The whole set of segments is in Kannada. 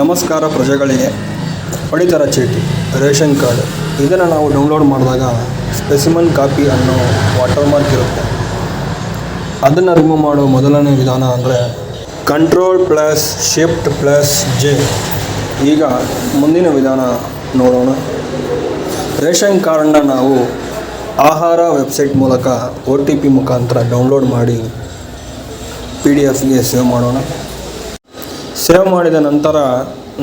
ನಮಸ್ಕಾರ ಪ್ರಜೆಗಳಿಗೆ ಪಡಿತರ ಚೀಟಿ, ರೇಷನ್ ಕಾರ್ಡ್, ಇದನ್ನು ನಾವು ಡೌನ್ಲೋಡ್ ಮಾಡಿದಾಗ ಸ್ಪೆಸಿಮನ್ ಕಾಪಿ ಅನ್ನೋ ವಾಟರ್ ಮಾರ್ಕ್ ಇರುತ್ತೆ. ಅದನ್ನು ರಿಮೂವ್ ಮಾಡೋ ಮೊದಲನೇ ವಿಧಾನ ಅಂದರೆ control plus shift plus J ಈಗ ಮುಂದಿನ ವಿಧಾನ ನೋಡೋಣ. ರೇಷನ್ ಕಾರ್ಡನ್ನ ನಾವು ಆಹಾರ ವೆಬ್ಸೈಟ್ ಮೂಲಕ ಒ ಟಿ ಪಿ ಮುಖಾಂತರ ಡೌನ್ಲೋಡ್ ಮಾಡಿ ಪಿ ಡಿ ಎಫ್ಗೆ ಸೇವ್ ಮಾಡೋಣ. ಸೇವ್ ಮಾಡಿದ ನಂತರ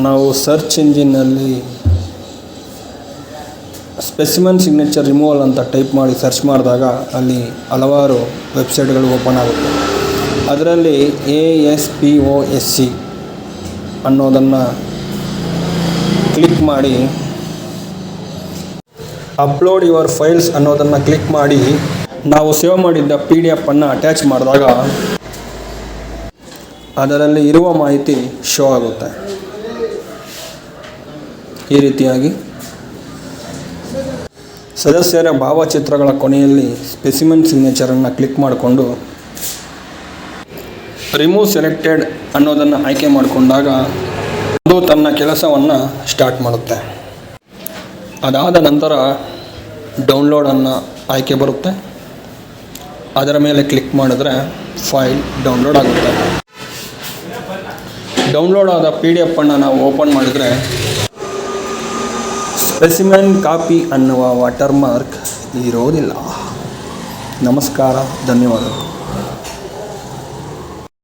ನಾವು ಸರ್ಚ್ ಇಂಜಿನ್ನಲ್ಲಿ ಸ್ಪೆಸಿಮನ್ ಸಿಗ್ನೇಚರ್ ರಿಮೂವಲ್ ಅಂತ ಟೈಪ್ ಮಾಡಿ ಸರ್ಚ್ ಮಾಡಿದಾಗ ಅಲ್ಲಿ ಹಲವಾರು ವೆಬ್ಸೈಟ್ಗಳು ಓಪನ್ ಆಗುತ್ತೆ. ಅದರಲ್ಲಿ A S P O S C ಅನ್ನೋದನ್ನು ಕ್ಲಿಕ್ ಮಾಡಿ ಅಪ್ಲೋಡ್ ಯುವರ್ ಫೈಲ್ಸ್ ಅನ್ನೋದನ್ನು ಕ್ಲಿಕ್ ಮಾಡಿ, ನಾವು ಸೇವ್ ಮಾಡಿದ್ದ ಪಿ ಡಿ ಎಫನ್ನು ಅಟ್ಯಾಚ್ ಮಾಡಿದಾಗ ಅದರಲ್ಲಿ ಇರುವ ಮಾಹಿತಿ ಶೋ ಆಗುತ್ತೆ. ಈ ರೀತಿಯಾಗಿ. ಸದಸ್ಯರ ಭಾವಚಿತ್ರಗಳ ಕೊನೆಯಲ್ಲಿ ಸ್ಪೆಸಿಮೆನ್ ಸಿಗ್ನೇಚರನ್ನು ಕ್ಲಿಕ್ ಮಾಡಿಕೊಂಡು ರಿಮೂವ್ ಸೆಲೆಕ್ಟೆಡ್ ಅನ್ನೋದನ್ನು ಆಯ್ಕೆ ಮಾಡಿಕೊಂಡಾಗ ಅದು ತನ್ನ ಕೆಲಸವನ್ನು ಸ್ಟಾರ್ಟ್ ಮಾಡುತ್ತೆ. ಅದಾದ ನಂತರ ಡೌನ್ಲೋಡನ್ನು ಆಯ್ಕೆ ಬರುತ್ತೆ. ಅದರ ಮೇಲೆ ಕ್ಲಿಕ್ ಮಾಡಿದ್ರೆ ಫೈಲ್ ಡೌನ್ಲೋಡ್ ಆಗುತ್ತೆ. ಡೌನ್ಲೋಡ್ ಆದ ಪಿ ಡಿ ಎಫನ್ನು ನಾವು ಓಪನ್ ಮಾಡಿದರೆ ಸ್ಪೆಸಿಮೆನ್ ಕಾಪಿ ಅನ್ನುವ ವಾಟರ್ ಮಾರ್ಕ್ ಇರೋದಿಲ್ಲ. ನಮಸ್ಕಾರ, ಧನ್ಯವಾದಗಳು.